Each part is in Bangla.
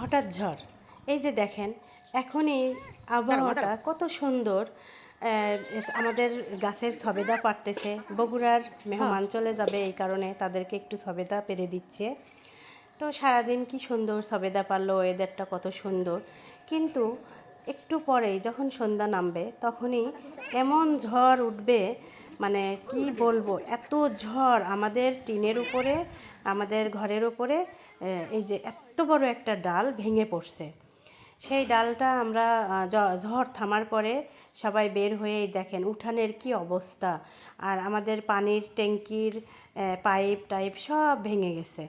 হঠাৎ ঝড়। এই যে দেখেন এখনই আবহাওয়াটা কত সুন্দর। আমাদের গাছের সবেদা পারতেছে। বগুড়ার মেহমান চলে যাবে এই কারণে তাদেরকে একটু সবেদা পেরে দিচ্ছে। তো সারাদিন কি সুন্দর সবেদা পারল ওয়েদারটা কত সুন্দর। কিন্তু একটু পরেই যখন সন্ধ্যা নামবে, তখনই এমন ঝড় উঠবে মানে কি বলব, এত ঝড় আমাদের টিনের উপরে, আমাদের ঘরের উপরে এই যে এত বড় একটা ডাল ভেঙে পড়ছে। সেই ডালটা আমরা ঝড় থামার পরে সবাই বের হয়েই দেখেন উঠানের কি অবস্থা। আর আমাদের পানির ট্যাঙ্কির পাইপ টাইপ সব ভেঙে গেছে।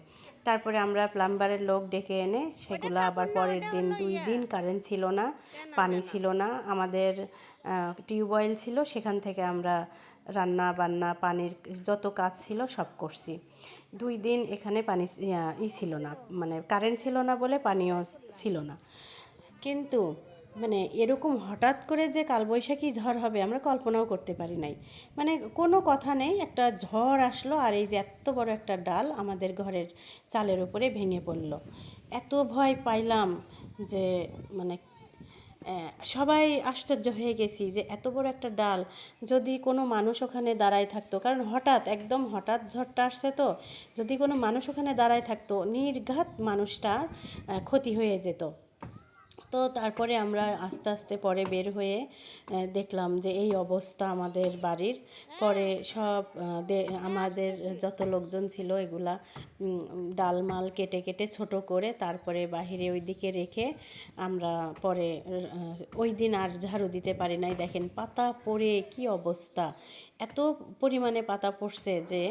তারপরে আমরা প্লাম্বারের লোক ডেকে এনে সেগুলো আবার পরের দিন দুই দিন কারেন্ট ছিল না পানি ছিল না। আমাদের টিউবওয়েল ছিল সেখান থেকে আমরা রান্না বান্না পানির যত কাজ ছিল সব করছি। দুই দিন এখানে পানি ই ছিল না মানে কারেন্ট ছিল না বলে পানিও ছিল না। কিন্তু মানে এরকম হঠাৎ করে যে কালবৈশাখী ঝড় হবে, আমরা কল্পনাও করতে পারি নাই। মানে কোনো কথা নেই, একটা ঝড় আসলো আর এই যে এত বড় একটা ডাল আমাদের ঘরের চালের উপরে ভেঙে পড়ল। এত ভয় পাইলাম যে মানে সবাই আশ্চর্য হয়ে গেছি যে এত বড় একটা ডাল, যদি কোনো মানুষ ওখানে দাঁড়ায় থাকতো, কারণ হঠাৎ, একদম হঠাৎ ঝড়টা আসছে তো, যদি কোনো মানুষ ওখানে দাঁড়ায় থাকতো, নির্ঘাত মানুষটার ক্ষতি হয়ে যেত। তো তারপরে আমরা আস্তে আস্তে পরে বের হয়ে দেখলাম যে এই অবস্থা আমাদের বাড়ির। পরে সব আমাদের যত লোকজন ছিল এগুলা ডালমাল কেটে কেটে ছোট করে তারপরে বাহিরে ওইদিকে রেখে আমরা পরে ওই দিন আর ঝাড়ু দিতে পারি নাই। দেখেন পাতা পড়ে কি অবস্থা। এত পরিমাণে পাতা পড়ছে যে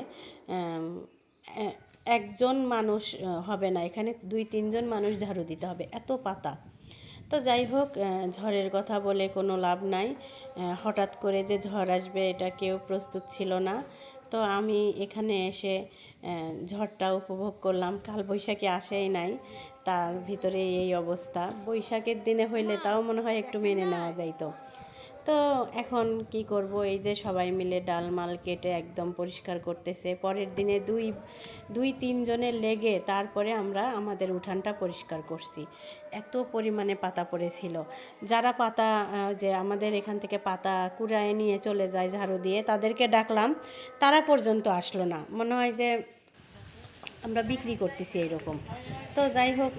একজন মানুষ হবে না। এখানে দুই, তিনজন মানুষ ঝাড়ু দিতে হবে। এত পাতা। তো যাই হোক ঝড়ের কথা বলে কোনো লাভ নাই। হঠাৎ করে যে ঝড় আসবে এটা কেউ প্রস্তুত ছিল না। তো আমি এখানে এসে ঝড়টা উপভোগ করলাম। কাল বৈশাখী আসেই নাই, তার ভিতরে এই অবস্থা। বৈশাখের দিনে হইলে তাও মনে হয় একটু মেনে নেওয়া যাইতো। তো এখন কি করব? এই যে সবাই মিলে ডালমাল কেটে একদম পরিষ্কার করতেছে। পরের দিনে দুই দুই তিনজনের লেগে তারপরে আমরা আমাদের উঠানটা পরিষ্কার করছি। এত পরিমাণে পাতা পড়েছিল। যারা পাতা যে আমাদের এখান থেকে পাতা কুড়ায় নিয়ে চলে যায় ঝাড়ু দিয়ে, তাদেরকে ডাকলাম। তারা পর্যন্ত আসলো না। মনে হয় যে আমরা বিক্রি করতেছি এরকম তো যাই হোক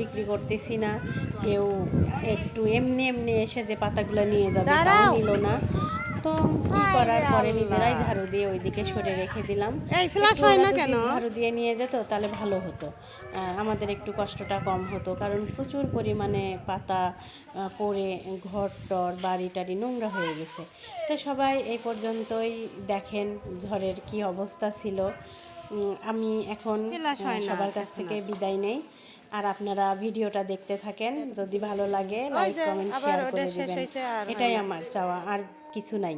বিক্রি করতেছি না। কেউ একটু এমনি এমনি এসে যে পাতাগুলো নিয়ে যাবে তাও নিল না। তো কি করার পরে নিজেরাই ঝাড়ু দিয়ে ওইদিকে সরে রেখে দিলাম। এই ফ্ল্যাশ হয় না কেন? ঝাড়ু দিয়ে নিয়ে যেত তাহলে ভালো হতো। আমাদের একটু কষ্টটা কম হতো কারণ প্রচুর পরিমাণে পাতা পড়ে ঘর টর বাড়ি টাড়ি নোংরা হয়ে গেছে। তো সবাই এই পর্যন্তই দেখেন ঝড়ের কি অবস্থা ছিল। আমি এখন সবার কাছ থেকে বিদায় নেই। আর আপনারা ভিডিওটা দেখতে থাকেন যদি ভালো লাগে লাইক কমেন্ট শেয়ার করে দিবেন। এটাই আমার চাওয়া আর কিছু নাই।